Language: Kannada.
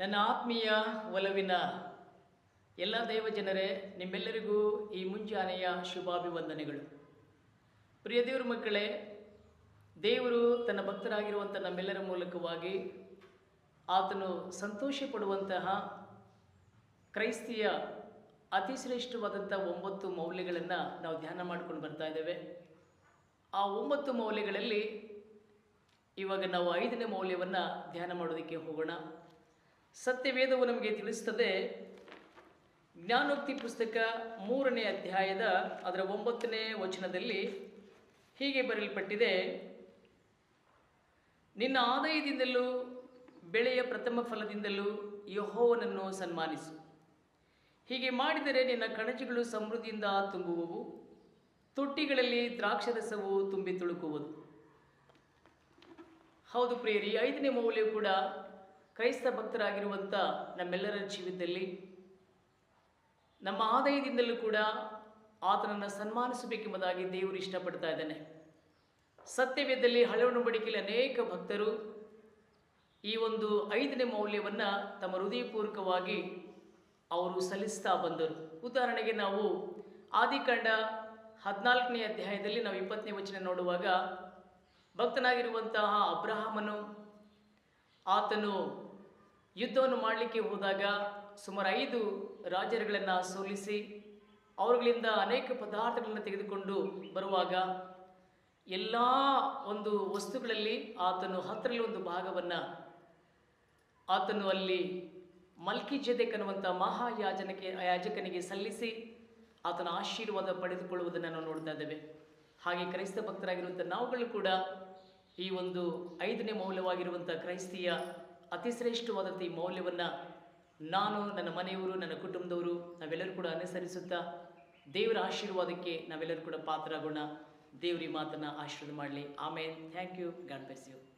ನನ್ನ ಆತ್ಮೀಯ ಒಲವಿನ ಎಲ್ಲ ದೇವಜನರೇ ನಿಮ್ಮೆಲ್ಲರಿಗೂ ಈ ಮುಂಜಾನೆಯ ಶುಭಾಭಿವಂದನೆಗಳು. ಪ್ರಿಯ ದೇವರ ಮಕ್ಕಳೇ, ದೇವರು ತನ್ನ ಭಕ್ತರಾಗಿರುವಂಥ ನಮ್ಮೆಲ್ಲರ ಮೂಲಕವಾಗಿ ಆತನು ಸಂತೋಷ ಪಡುವಂತಹ ಕ್ರೈಸ್ತಿಯ ಅತಿ ಶ್ರೇಷ್ಠವಾದಂಥ ಒಂಬತ್ತು ಮೌಲ್ಯಗಳನ್ನು ನಾವು ಧ್ಯಾನ ಮಾಡ್ಕೊಂಡು ಬರ್ತಾ ಇದ್ದೇವೆ. ಆ ಒಂಬತ್ತು ಮೌಲ್ಯಗಳಲ್ಲಿ ಇವಾಗ ನಾವು ಐದನೇ ಮೌಲ್ಯವನ್ನು ಧ್ಯಾನ ಮಾಡೋದಕ್ಕೆ ಹೋಗೋಣ. ಸತ್ಯವೇದವು ನಮಗೆ ತಿಳಿಸ್ತದೆ. ಜ್ಞಾನೋಕ್ತಿ ಪುಸ್ತಕ ಮೂರನೇ ಅಧ್ಯಾಯದ ಅದರ ಒಂಬತ್ತನೇ ವಚನದಲ್ಲಿ ಹೀಗೆ ಬರೆಯಲ್ಪಟ್ಟಿದೆ. ನಿನ್ನ ಆದಾಯದಿಂದಲೂ ಬೆಳೆಯ ಪ್ರಥಮ ಫಲದಿಂದಲೂ ಯಹೋವನನ್ನು ಸನ್ಮಾನಿಸು. ಹೀಗೆ ಮಾಡಿದರೆ ನಿನ್ನ ಕಣಜಗಳು ಸಮೃದ್ಧಿಯಿಂದ ತುಂಬುವವು, ತೊಟ್ಟಿಗಳಲ್ಲಿ ದ್ರಾಕ್ಷರಸವು ತುಂಬಿ ತುಳುಕುವುದು. ಹೌದು ಪ್ರಿಯರಿ, ಐದನೇ ಮೌಲ್ಯ ಕೂಡ ಕ್ರೈಸ್ತ ಭಕ್ತರಾಗಿರುವಂಥ ನಮ್ಮೆಲ್ಲರ ಜೀವಿತದಲ್ಲಿ ನಮ್ಮ ಆದಾಯದಿಂದಲೂ ಕೂಡ ಆತನನ್ನು ಸನ್ಮಾನಿಸಬೇಕೆಂಬುದಾಗಿ ದೇವರು ಇಷ್ಟಪಡ್ತಾ ಇದ್ದಾನೆ. ಸತ್ಯವೇದದಲ್ಲಿ ಹಳೆ ಒಡಂಬಡಿಕೆಯಲ್ಲಿ ಅನೇಕ ಭಕ್ತರು ಈ ಒಂದು ಐದನೇ ಮೌಲ್ಯವನ್ನು ತಮ್ಮ ಹೃದಯಪೂರ್ವಕವಾಗಿ ಅವರು ಸಲ್ಲಿಸ್ತಾ ಬಂದರು. ಉದಾಹರಣೆಗೆ ನಾವು ಆದಿಕಾಂಡ ಹದಿನಾಲ್ಕನೇ ಅಧ್ಯಾಯದಲ್ಲಿ ನಾವು ಇಪ್ಪತ್ತನೇ ವಚನ ನೋಡುವಾಗ ಭಕ್ತನಾಗಿರುವಂತಹ ಅಬ್ರಹಾಮನು ಆತನು ಯುದ್ಧವನ್ನು ಮಾಡಲಿಕ್ಕೆ ಹೋದಾಗ ಸುಮಾರು ಐದು ರಾಜರುಗಳನ್ನು ಸೋಲಿಸಿ ಅವರುಗಳಿಂದ ಅನೇಕ ಪದಾರ್ಥಗಳನ್ನು ತೆಗೆದುಕೊಂಡು ಬರುವಾಗ ಎಲ್ಲ ಒಂದು ವಸ್ತುಗಳಲ್ಲಿ ಆತನು ಹತ್ತರಲ್ಲಿ ಒಂದು ಭಾಗವನ್ನು ಆತನು ಅಲ್ಲಿ ಮಲ್ಕಿ ಜೆದೆಕ್ ಅನ್ನುವಂಥ ಮಹಾಯಾಜನಕ್ಕೆ, ಯಾಜಕನಿಗೆ ಸಲ್ಲಿಸಿ ಆತನ ಆಶೀರ್ವಾದ ಪಡೆದುಕೊಳ್ಳುವುದನ್ನು ನಾವು ನೋಡ್ತಾ ಇದ್ದೇವೆ. ಹಾಗೆ ಕ್ರೈಸ್ತ ಭಕ್ತರಾಗಿರುವಂಥ ನಾವುಗಳು ಕೂಡ ಈ ಒಂದು ಐದನೇ ಮೌಲ್ಯವಾಗಿರುವಂಥ ಕ್ರೈಸ್ತಿಯ ಅತಿ ಶ್ರೇಷ್ಠವಾದಂಥ ಈ ಮೌಲ್ಯವನ್ನು ನಾನು, ನನ್ನ ಮನೆಯವರು, ನನ್ನ ಕುಟುಂಬದವರು ನಾವೆಲ್ಲರೂ ಕೂಡ ಅನುಸರಿಸುತ್ತಾ ದೇವರ ಆಶೀರ್ವಾದಕ್ಕೆ ನಾವೆಲ್ಲರೂ ಕೂಡ ಪಾತ್ರರಾಗೋಣ. ದೇವ್ರ ಮಾತನ್ನು ಆಶೀರ್ವಾದ ಮಾಡಲಿ. ಆಮೇಲೆ thank you. God bless you.